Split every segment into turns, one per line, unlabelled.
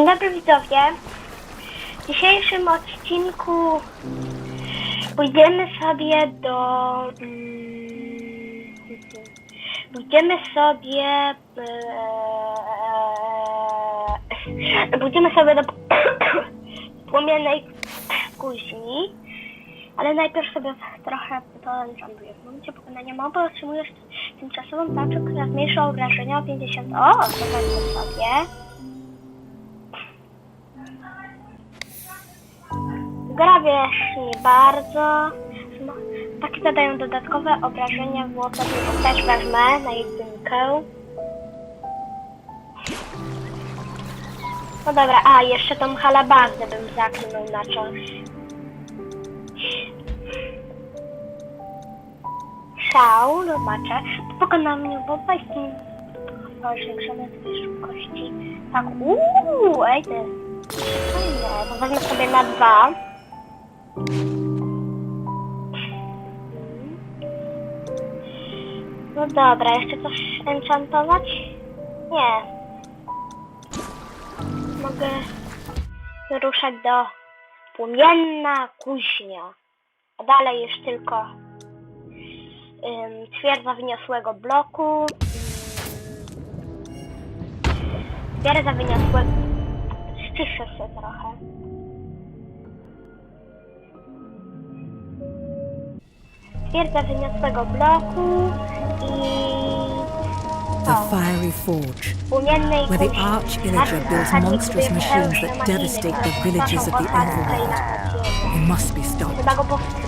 Dzień dobry widzowie. W dzisiejszym odcinku pójdziemy sobie do... mm, Pójdziemy sobie... e, Pójdziemy sobie do płomiennej kuźni. Ale najpierw sobie trochę to enchantuję. W momencie pokonania moby otrzymujesz tymczasową tarczę, która zmniejsza obrażenia o 50... O, zobaczmy sobie. Grawie nie bardzo. Takie zadają dodatkowe obrażenia w łopę, więc też wezmę na jedynkę. No dobra, a jeszcze tą halabardę bym zaklnął na coś. Szał, zobaczę. Pokonam mnie, bo weź mi zwiększone sobie szybkości. Tak, uuu, ej, to jest fajne. Wezmę sobie na dwa. No dobra, jeszcze coś enchantować? Nie. Mogę ruszać do płomienna kuźnia. A dalej już tylko ym, twierdza wyniosłego bloku. Twierdza wyniosłego... Ściszę się trochę. Twierdza wyniosłego bloku i...
The fiery forge, where the
kuźni.
Arch-Illager builds monstrous machines that devastate the villages of the Overworld.
na
It must be stopped.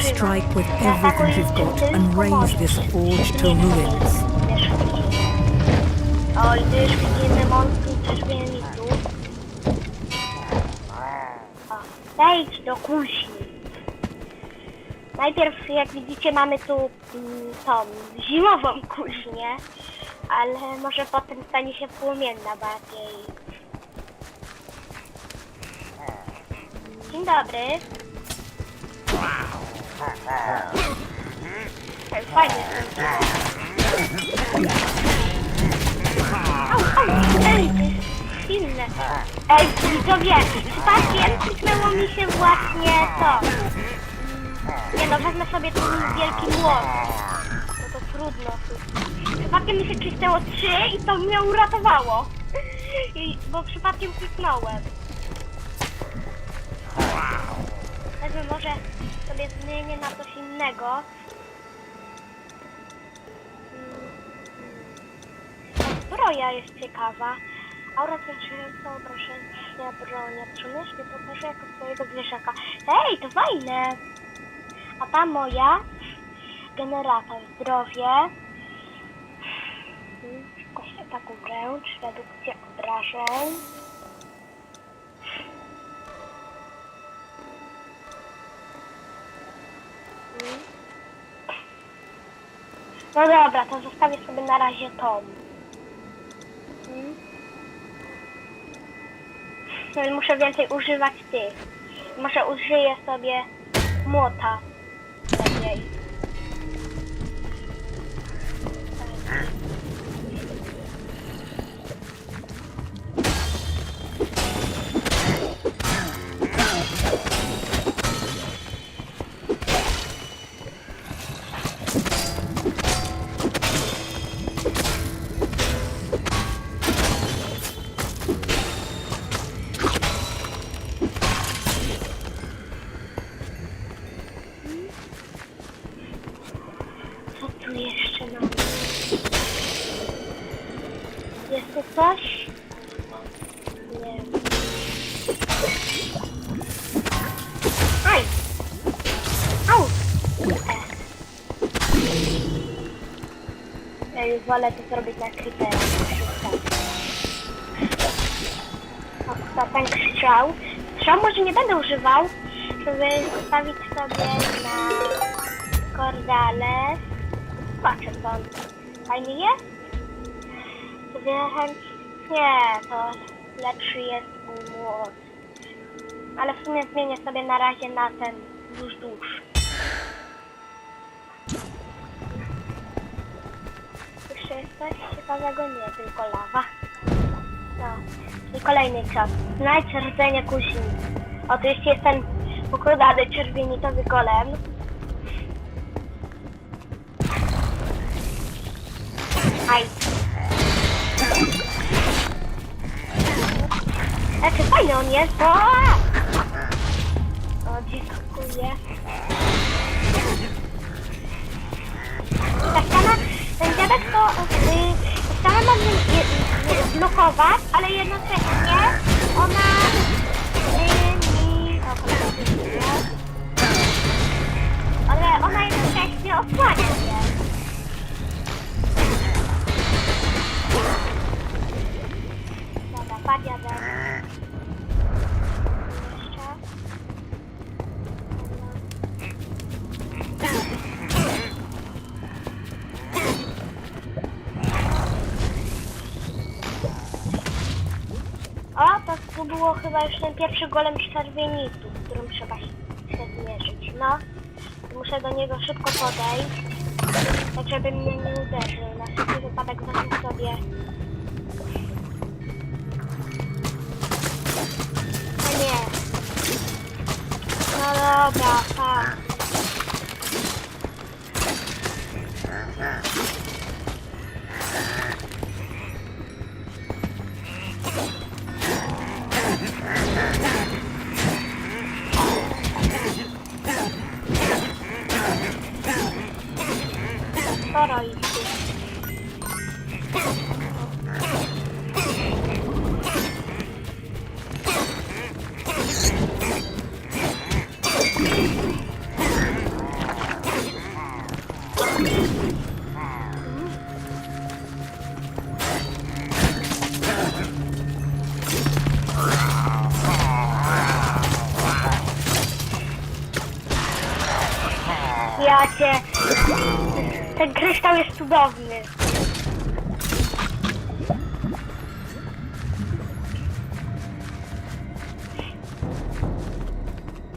Strike with everything you've got and raise this forge to ruins.
wiesz, Oj, ty Najpierw, jak widzicie, mamy tu mm, tą zimową kuźnię, ale może potem stanie się płomienna bardziej. Dzień dobry. Fajnie. Au, au, ej, to jest silne. Ej, widzowie, przypadkiem kliknęło mi się właśnie to. Nie no, wezmę sobie ten wielki młot. No to trudno. Przypadkiem mi się kliknęło 3 i to mnie uratowało. I, bo przypadkiem kliknąłem. Wezmę może sobie zmienię na coś innego. Zbroja jest ciekawa. Aura zwiększająca obrażenia broni. Przemyślnie też jako swojego zwierzaka. Ej, to fajne! A ta moja generator zdrowie. Ataku wręcz, redukcja obrażeń. No dobra, to zostawię sobie na razie tą. No i muszę więcej używać tych. Może użyję sobie młota. ไป wolę to zrobić na creepera. To ten strzał. Strzał może nie będę używał, żeby zostawić sobie na Kordales. Patrzę stąd. Fajny jest? Wiem. Nie, to lepszy jest mój młot. Ale w sumie zmienię sobie na razie na ten dusz dusz. Coś ciekawego? Nie, tylko lawa. No. I kolejny cios. Znajdź rdzenie. Oto jeśli jest ten pokładany czerwienitowy golem. Aj. Jaki fajny on jest. O, o dziękuję. Ta dziadek to y, ściana ma mnie je- blokować, ale jednocześnie ona y, mi... Ale ona jednocześnie osłania mnie. Dobra, patrz było chyba już ten pierwszy golem z czerwienitu, z którym trzeba się zmierzyć. No, muszę do niego szybko podejść, tak żeby mnie nie uderzył. Na wszelki wypadek wezmę sobie... No nie. No dobra, tak. Ja cię... Ten kryształ jest cudowny.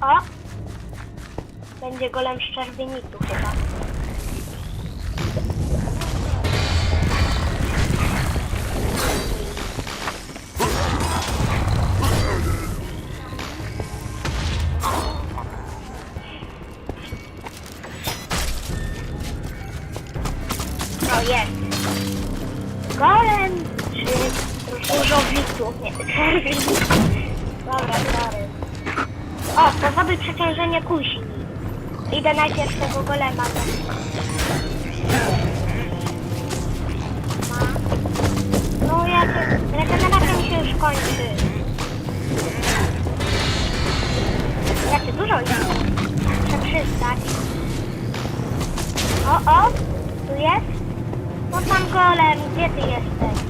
O! Będzie golem z czerwienitu chyba. Idę najpierw tego golema. Ma. No ja się... Regeneracja mi się już kończy. Ja się dużo jest. Muszę przystać. O, o! Tu jest? No tam golem, gdzie ty jesteś?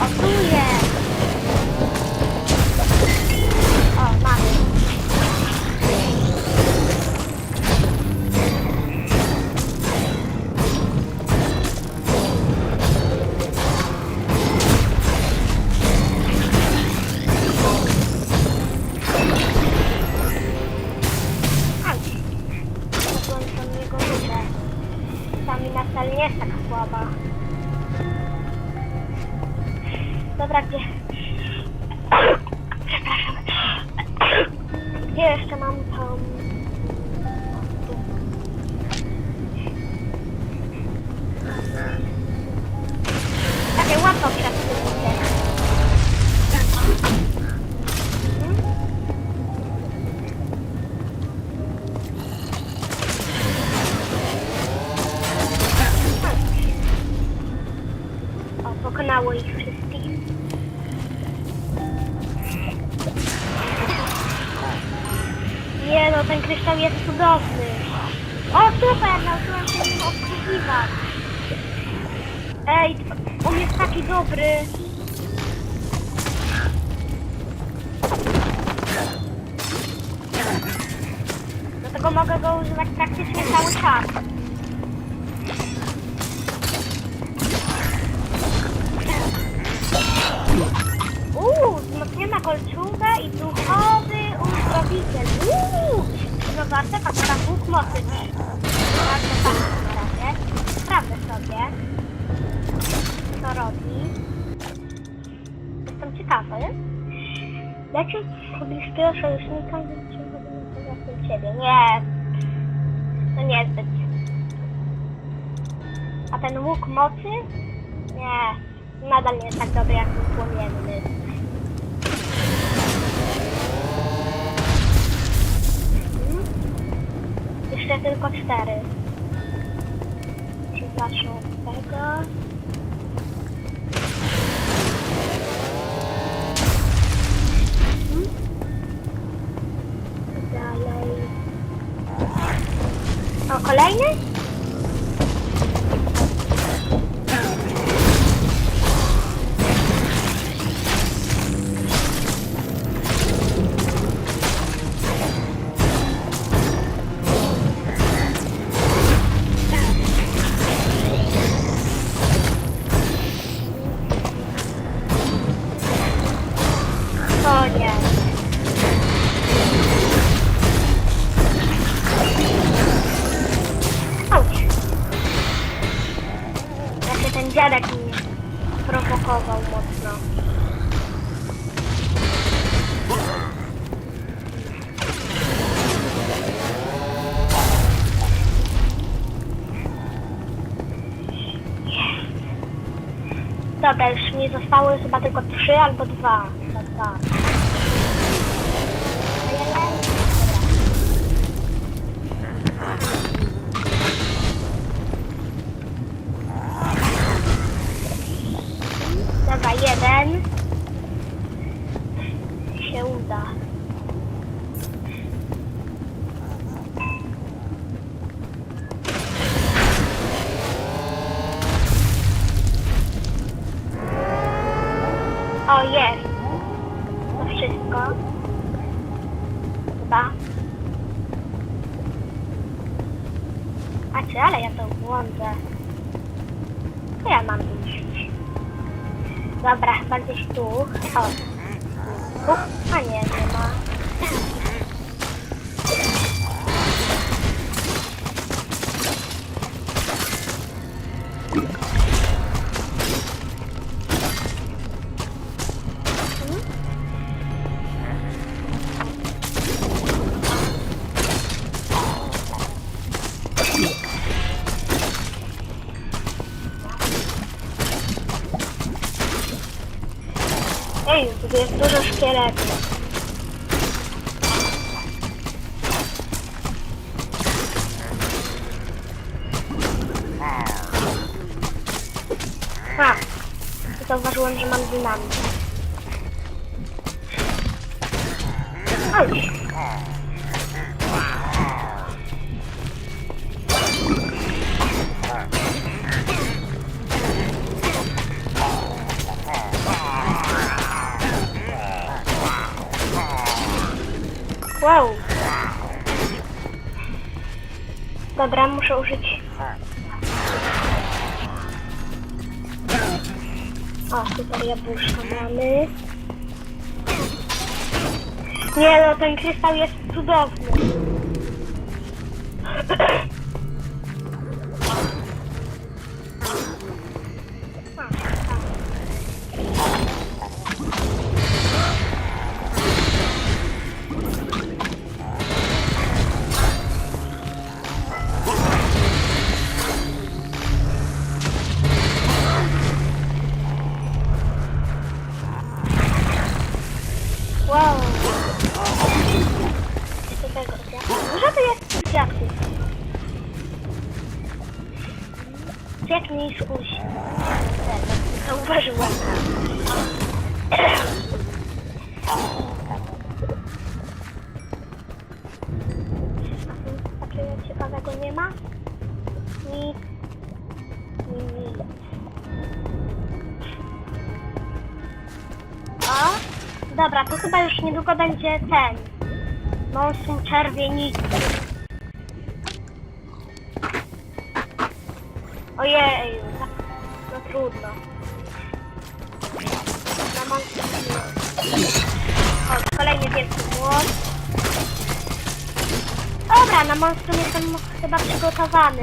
O, tu jest! Wcale nie jest taka słaba. Dobra, gdzie? Przepraszam. Gdzie jeszcze mam tą... pokonało ich wszystkich. Nie no, ten kryształ jest cudowny. O, super, nauczyłam się nim obsługiwać. Ej, on jest taki dobry. Dlatego mogę go używać praktycznie cały czas. Artefakt na Bóg mocy. Artefakt na razie. Sprawdzę sobie, co robi. Jestem ciekawy. Leczyć bliskiego sojusznika i ciebie. Nie. To niezbyt. A ten łuk mocy? Nie. Nadal nie jest tak dobry jak ten płomienny. Tylko cztery. Od tego? Dalej. O, kolejny? Zostały chyba tylko trzy albo dwa. Dwa. Dobra, jeden. Się uda. Chyba. A czy, ale ja to błądzę. To ja mam iść. Dobra, chyba gdzieś tu. O. Tu? A nie, nie ma. Ej, tu jest dużo szkieletów. Ha! Zauważyłem, że mam dynamit. Oj! Wow! Dobra, muszę użyć... O, super jabłuszka mamy. Nie no, ten krystał jest cudowny. ciekawego nie ma? Nic. Nic. O, dobra, to chyba już niedługo będzie ten. Monstrum czerwienicy. Ojej, no, no trudno. Na monstrum. O, kolejny wielki młot. Dobra, na monstrum jestem chyba przygotowany.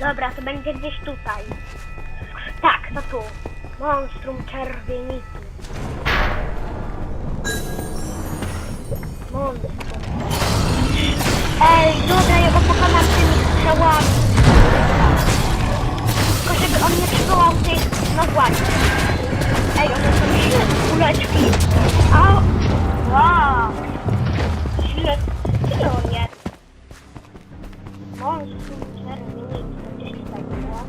Dobra, to będzie gdzieś tutaj. Tak, to tu. Monstrum czerwienicy. Monster. Ej, dobra, ja go pokonam tymi strzałami. Tylko żeby on nie przywołał tych... No właśnie. Ej, one są silne, kuleczki. A, wow. On jest. Monster, nic, gdzieś tutaj było.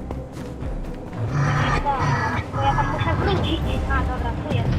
Dobra, tylko ja tam muszę wrócić. A, dobra, tu jest.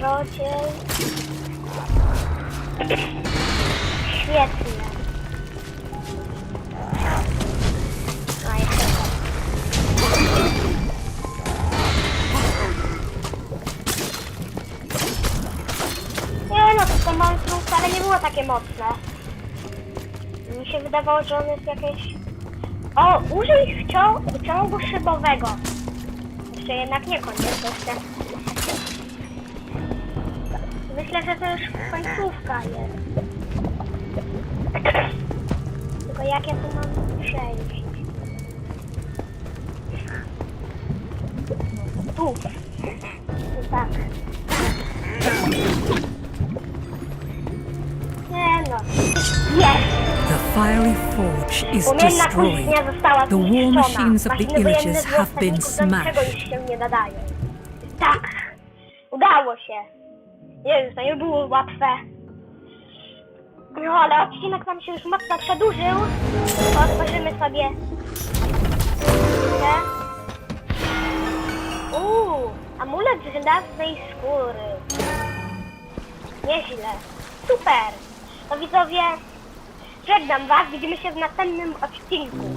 Czarodziej. Świetnie. A. Nie no, to, to monstrum wcale nie było takie mocne. Mi się wydawało, że on jest jakieś... O, użyj wcią- wciągu szybowego. Jeszcze jednak nie koniec jeszcze. Myślę, że to już końcówka jest. Tylko jak ja tu mam przejść? Tu. Tu tak. Nie no. Jest!
The fiery forge is
Płomienna
destroyed.
kuźnia została
The war
zniszczona.
machines of the
Maszyny wojenne
have been
Włostawików do niczego
smashed.
już się nie nadają. Tak! Udało się! Jezus, to nie było łatwe. No ale odcinek nam się już mocno przedłużył. Otworzymy sobie... Uuu, amulet z żelaznej skóry. Nieźle. Super! To widzowie, żegnam was, widzimy się w następnym odcinku.